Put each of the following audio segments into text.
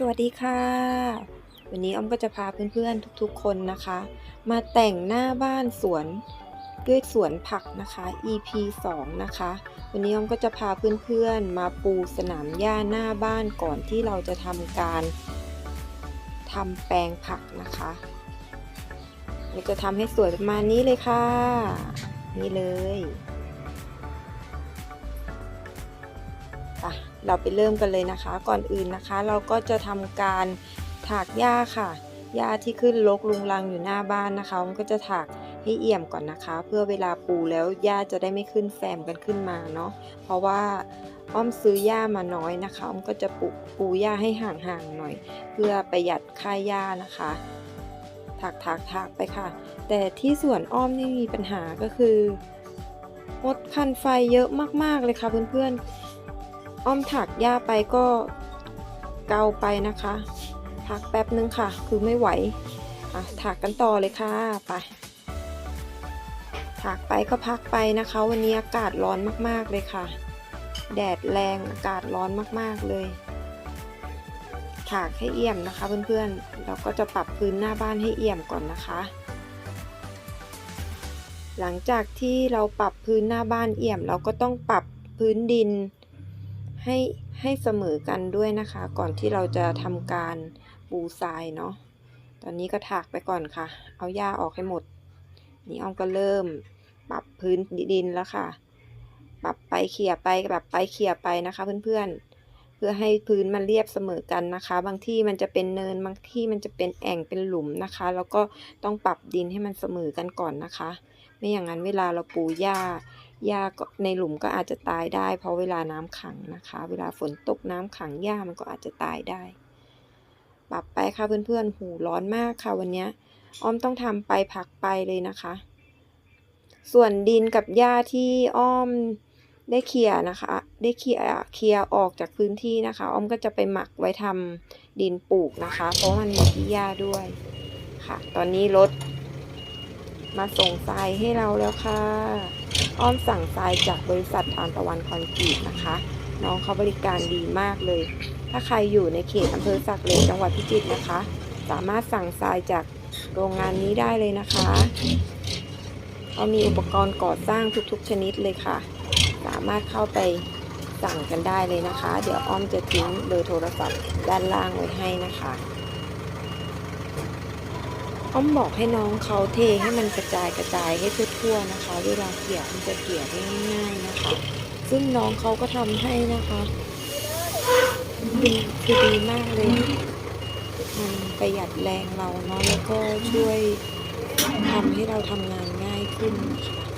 สวัสดีค่ะ วันนี้อ้อมก็จะพาเพื่อนๆทุกๆคนนะคะ มาแต่งหน้าบ้านสวนด้วยสวนผักนะคะ EP 2 นะคะ วันนี้อ้อมก็จะพาเพื่อนๆมาปูสนามหญ้าหน้าบ้านก่อนที่เราจะทำการทำแปลงผักนะคะเราจะทำให้สวยประมาณนี้เลยค่ะ นี่เลย เราไปเริ่มกันเลยนะคะ ก่อนอื่นนะคะ เราก็จะทำการถากหญ้าค่ะหญ้าที่ขึ้นรกลุงรังอยู่หน้าบ้านนะคะมันก็จะถากให้เอี่ยมก่อนนะคะ เพื่อเวลาปูแล้วหญ้าจะได้ไม่ขึ้นแซมกันขึ้นมาเนาะเพราะว่าอ้อมซื้อหญ้ามาน้อยนะคะอ้อมก็จะปูปูหญ้าให้ห่างๆหน่อย เพื่อประหยัดค่าหญ้านะคะถากถากถากไปค่ะ แต่ที่สวนอ้อมนี่มีปัญหาก็คือมดคันไฟเยอะมากๆเลยค่ะเพื่อนๆ อ้อมถักหญ้าไปก็เกาไปนะคะพักแป๊บนึงค่ะ คือไม่ไหวอะถักกันต่อเลยค่ะไปถักไปก็พักไปนะคะ วันนี้อากาศร้อนมากๆเลยค่ะ แดดแรงอากาศร้อนมากๆเลยถากให้เอี่ยมนะคะเพื่อนๆ เราก็จะปรับพื้นหน้าบ้านให้เอี่ยมก่อนนะคะ หลังจากที่เราปรับพื้นหน้าบ้านเอี่ยม เราก็ต้องปรับพื้นดิน ให้ให้เสมอกันด้วยนะคะ ก่อนที่เราจะทำการปูทรายเนาะตอนนี้ก็ถากไปก่อนค่ะ เอาหญ้าออกให้หมด นี่อ้อมก็เริ่ม ปรับพื้นดินแล้วค่ะ ปรับไปเขี่ยไปแบบไปเขี่ยไปนะคะ เพื่อนๆ เพื่อให้พื้นมันเรียบเสมอกันนะคะ บางที่มันจะเป็นเนินบางที่มันจะเป็นแอ่งเป็นหลุมนะคะ แล้วก็ต้องปรับดินให้มันเสมอกันก่อนนะคะ ไม่อย่างนั้นเวลาเราปูหญ้า หญ้าก็ในหลุมก็อาจจะตายได้ เพราะเวลาน้ำขังนะคะ เวลาฝนตกน้ำขังหญ้ามันก็อาจจะตายได้ ปรับไปค่ะเพื่อนๆหูร้อนมากค่ะวันนี้อ้อมต้องทำไปพักไปเลยนะคะ ส่วนดินกับหญ้าที่อ้อมได้เคลียร์นะคะ ได้เคลียร์เคลียร์ออกจากพื้นที่นะคะ อ้อมก็จะไปหมักไว้ทำดินปลูกนะคะ เพราะมันมีที่หญ้าด้วยค่ะ ตอนนี้รถมาส่งทรายให้เราแล้วค่ะ อ้อมสั่งทรายจากบริษัททานตะวันคอนกรีตนะคะ น้องเขาบริการดีมากเลย ถ้าใครอยู่ในเขตอำเภอสักเหลจังหวัดพิจิตรนะคะ สามารถสั่งทรายจากโรงงานนี้ได้เลยนะคะเขามีอุปกรณ์ก่อสร้างทุกๆ ชนิดเลยค่ะ สามารถเข้าไปสั่งกันได้เลยนะคะ เดี๋ยวอ้อมจะทิ้งเบอร์โทรศัพท์ด้านล่างไว้ให้นะคะ อ้อมบอกให้น้องเขาเทให้มันกระจายกระจายให้ทั่วๆนะคะ เวลาเกี่ยมันจะเกี่ยได้ง่ายๆนะคะ ซึ่งน้องเขาก็ทำให้นะคะดีคือดีมากเลย มันประหยัดแรงเราเนาะแล้วก็ช่วยทำให้เราทำงานง่ายขึ้นนะคะ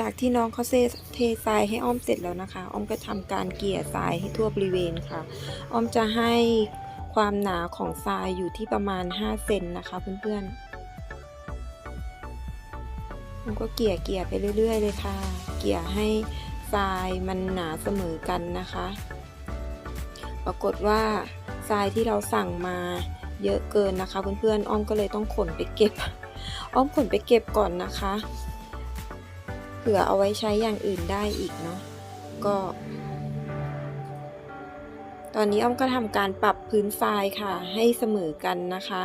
จากที่น้องเขาเซเททรายให้อ้อมเสร็จแล้วนะคะ อ้อมก็ทำการเกลี่ยทรายให้ทั่วบริเวณค่ะ อ้อมจะให้ความหนาของทรายอยู่ที่ประมาณ 5 เซนนะคะ เพื่อนๆอ้อมก็เกลี่ยเกลี่ยไปเรื่อย ๆ เลยค่ะ เกลี่ยให้ทรายมันหนาเสมอกันนะคะ ปรากฏว่าทรายที่เราสั่งมาเยอะเกินนะคะ เพื่อนๆ อ้อมก็เลยต้องขนไปเก็บ อ้อมขนไปเก็บก่อนนะคะ เผื่อเอาไว้ใช้อย่างอื่นได้อีกเนาะก็ ตอนนี้อ้อมก็ทำการปรับพื้นทรายค่ะ ให้เสมอกันนะคะ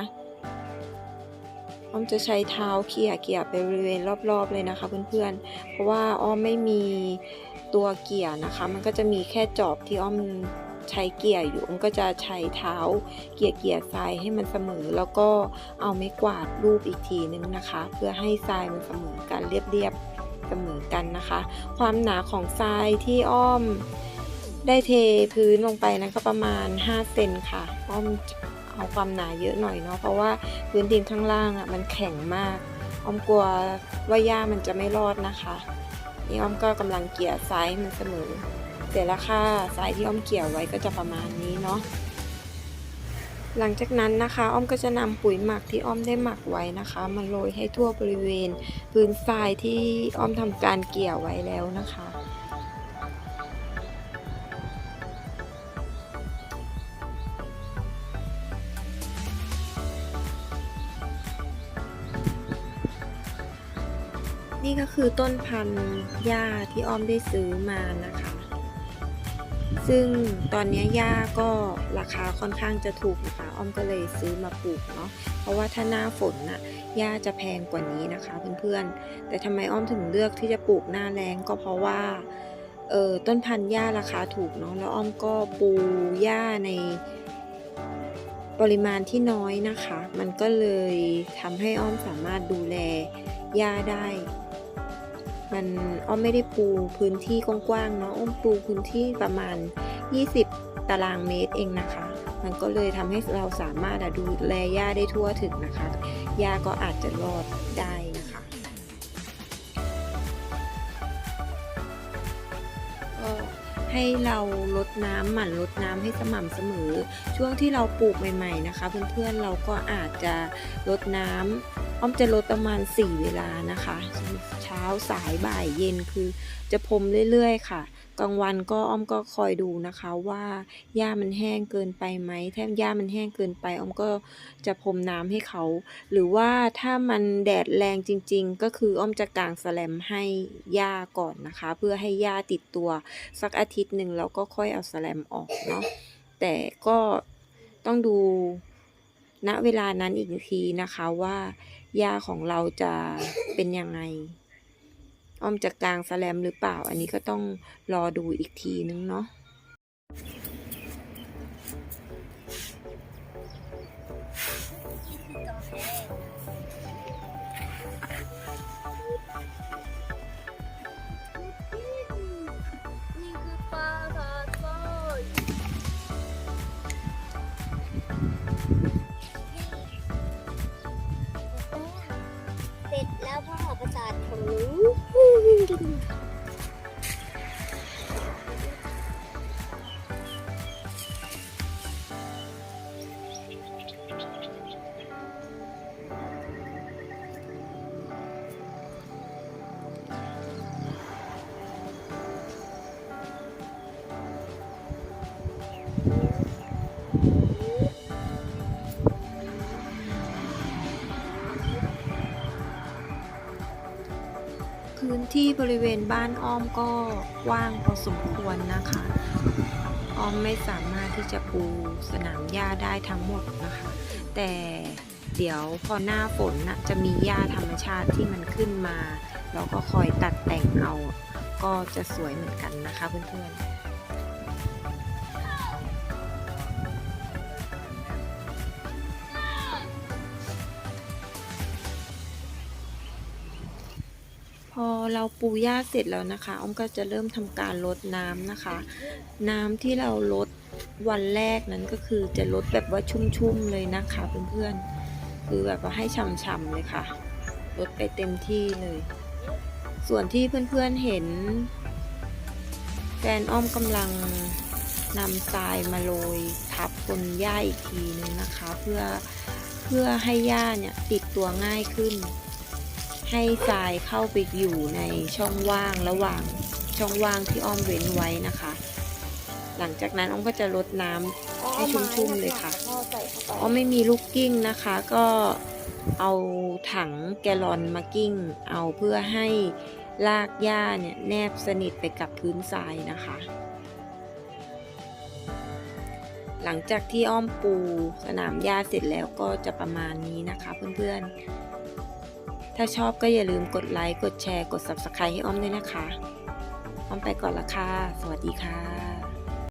อ้อมจะใช้เท้าเขี่ยเกี่ยไปบริเวณรอบๆเลยนะคะ เพื่อนๆ เพราะว่าอ้อมไม่มีตัวเกี่ยนะคะ มันก็จะมีแค่จอบที่อ้อมใช้เกี่ยอยู่อ้อมก็จะใช้เท้าเกี่ยเกี่ยทรายให้มันเสมอ แล้วก็เอาไม้กวาดรูปอีกทีนึงนะคะ เพื่อให้ทรายมันเสมอกันเรียบๆ เสมอกันนะคะ ความหนาของทรายที่อ้อมได้เทพื้นลงไปนั้นก็ประมาณ 5 เซนค่ะ อ้อมเอาความหนาเยอะหน่อยเนาะเพราะว่าพื้นดินข้างล่างอะมันแข็งมาก อ้อมกลัวว่าหญ้ามันจะไม่รอดนะคะนี่อ้อมก็กำลังเกี่ยทรายมันเสมอ เสร็จแล้วค่ะทรายที่อ้อมเกี่ยวไว้ก็จะประมาณนี้เนาะ หลังจากนั้นนะคะอ้อมก็จะนำปุ๋ยหมักที่อ้อมได้หมักไว้นะคะ มาโรยให้ทั่วบริเวณ พื้นทรายที่อ้อมทำการเกี่ยวไว้แล้วนะคะ นี่ก็คือต้นพันธุ์หญ้าที่อ้อมได้ซื้อมานะคะ ซึ่งตอนนี้หญ้าก็ราคาค่อนข้างจะถูกนะคะ อ้อมก็เลยซื้อมาปลูกเนาะ เพราะว่าถ้าหน้าฝนน่ะหญ้าจะแพงกว่านี้นะคะเพื่อนๆ แต่ทำไมอ้อมถึงเลือกที่จะปลูกหน้าแรงก็เพราะว่าเออต้นพันธุ์หญ้าราคาถูกเนาะ แล้วอ้อมก็ปูหญ้าในปริมาณที่น้อยนะคะ มันก็เลยทำให้อ้อมสามารถดูแลหญ้าได้ มันอ้อมไม่ได้ปูพื้นที่กว้างๆเนาะอ้อมปูพื้นที่ประมาณ 20 ตารางเมตรเองนะคะ มันก็เลยทำให้เราสามารถดูแลหญ้าได้ทั่วถึงนะคะหญ้าก็อาจจะรอดได้นะคะก็ให้เราลดน้ำหมั่นลดน้ำให้สม่ำเสมอ ช่วงที่เราปลูกใหม่ ๆนะคะ เพื่อนๆเราก็อาจจะลดน้ำ อ้อมจะลดประมาณ 4 เวลานะคะ เช้าสายบ่ายเย็นคือจะพรมเรื่อยๆ ค่ะกลางวันก็อ้อมก็คอยดูนะคะว่าหญ้ามันแห้งเกินไปไหมถ้าหญ้ามันแห้งเกินไปอ้อมก็จะพรมน้ำให้เขา หรือว่าถ้ามันแดดแรงจริง ๆ ก็คืออ้อมจะกางสแลมให้หญ้าก่อนนะคะ เพื่อให้หญ้าติดตัวสักอาทิตย์หนึ่งแล้วก็ค่อยเอาสแลมออกเนาะแต่ก็ต้องดูณเวลานั้นอีกทีนะคะว่า ยาของเราจะเป็นยังไง อ้อมจะกลางสแลมหรือเปล่า อันนี้ก็ต้องรอดูอีกทีนึงเนาะ いいじゃん。 ที่บริเวณบ้านอ้อมก็กว้างพอสมควรนะคะ อ้อมไม่สามารถที่จะปูสนามหญ้าได้ทั้งหมดนะคะ แต่เดี๋ยวพอหน้าฝนนะจะมีหญ้าธรรมชาติที่มันขึ้นมา เราก็คอยตัดแต่งเอา ก็จะสวยเหมือนกันนะคะเพื่อนๆ พอเราปูหญ้าเสร็จแล้วนะคะอ้อมก็จะเริ่มทำการลดน้ำนะคะ น้ำที่เราลดวันแรกนั้นก็คือจะลดแบบว่าชุ่มๆเลยนะคะเพื่อนๆคือแบบว่าให้ฉ่ำๆเลยค่ะลดไปเต็มที่เลย ส่วนที่เพื่อนๆเห็นแฟนอ้อมกำลังนำทรายมาโรยทับบนหญ้าอีกทีนึงนะคะ เพื่อเพื่อให้หญ้าเนี่ยติดตัวง่ายขึ้น ให้ทรายเข้าไปอยู่ในช่องว่างระหว่างช่องว่างที่อ้อมเว้นไว้นะคะ หลังจากนั้นอ้อมก็จะลดน้ำให้ชุ่มๆเลยค่ะอใส่เข้อ้อมไม่มีลูกกิ้งนะคะ ก็เอาถังแกลลอนมากิ้ง เอาเพื่อให้รากหญ้าเนี่ยแนบสนิทไปกับพื้นทรายนะคะ หลังจากที่อ้อมปูสนามหญ้าเสร็จแล้วก็จะประมาณนี้นะคะเพื่อนๆ ถ้าชอบก็อย่าลืมกดไลค์ กดแชร์ กด Subscribe ให้อ้อมด้วยนะคะ อ้อมไปก่อนละค่ะ สวัสดีค่ะ